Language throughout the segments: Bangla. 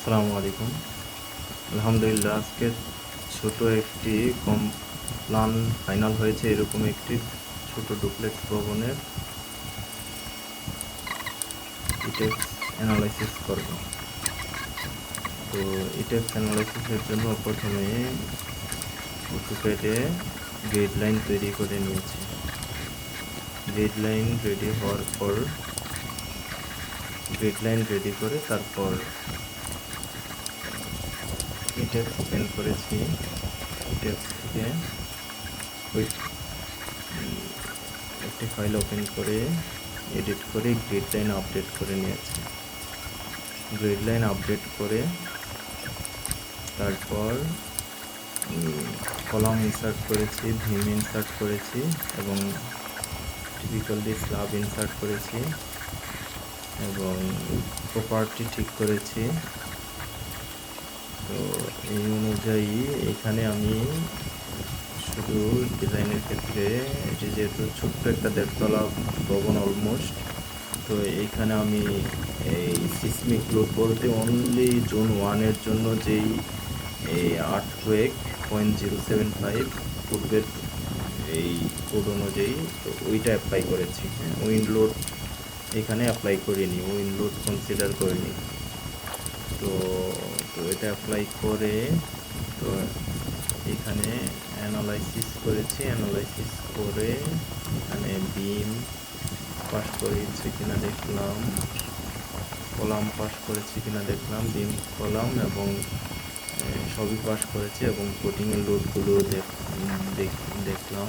আসসালামু আলাইকুম। আলহামদুলিল্লাহ, আজকে ছোট একটি কম প্ল্যান ফাইনাল হয়েছে, এরকম একটি ছোট ডুপ্লেক্স ভবনের ইটেক্স অ্যানালাইসিস করব। তো ইটেক্স অ্যানালাইসিসের জন্য প্রথমে অটোক্যাডে গাইডলাইন তৈরি করে নিয়েছি। গাইডলাইন রেডি হওয়ার পর গাইডলাইন রেডি করে তারপর ইটেক্স ওপেন করেছি ইটেক্স থেকে। একটি ফাইল ওপেন করে এডিট করে গ্রিড লাইন আপডেট করে নিয়েছি। গ্রিড লাইন আপডেট করে তারপর কলাম ইনসার্ট করেছি, ভিম ইনসার্ট করেছি এবং টিপিক্যালি স্ল্যাব ইনসার্ট করেছি এবং প্রপার্টি ঠিক করেছি। তো এই অনুযায়ী এখানে আমি শুধু ডিজাইনের ক্ষেত্রে এটি যেহেতু ছোট্ট একটা দেড়তলা ভবন অলমোস্ট তো এইখানে আমি এই সিসমিক লোড বলতে অনলি জোন ওয়ানের জন্য যেই এই আট ওয়েক পয়েন্ট জিরো সেভেন ফাইভ পূর্বের এই কোড অনুযায়ী তো ওইটা অ্যাপ্লাই করেছি। হ্যাঁ উইন্ড লোড এখানে অ্যাপ্লাই করিনি উইন্ড লোড কনসিডার করিনি। তো তো এটা অ্যাপ্লাই করে তো এখানে অ্যানালাইসিস করেছি অ্যানালাইসিস করে এখানে বিম পাস করেছে কিনা দেখলাম, কলাম পাস করেছি কিনা দেখলাম বিম কলাম এবং সবই পাস করেছি এবং কোটিংয়ের লোডগুলো দেখলাম,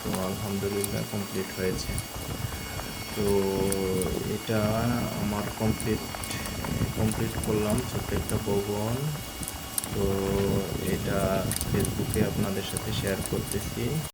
তো আলহামদুলিল্লাহ কমপ্লিট হয়েছে। তো এটা আমার কমপ্লিট কমপ্লিট করলাম ছোট্ট একটা ভবন। তো এটা ফেসবুকে আপনাদের সাথে শেয়ার করতেছি।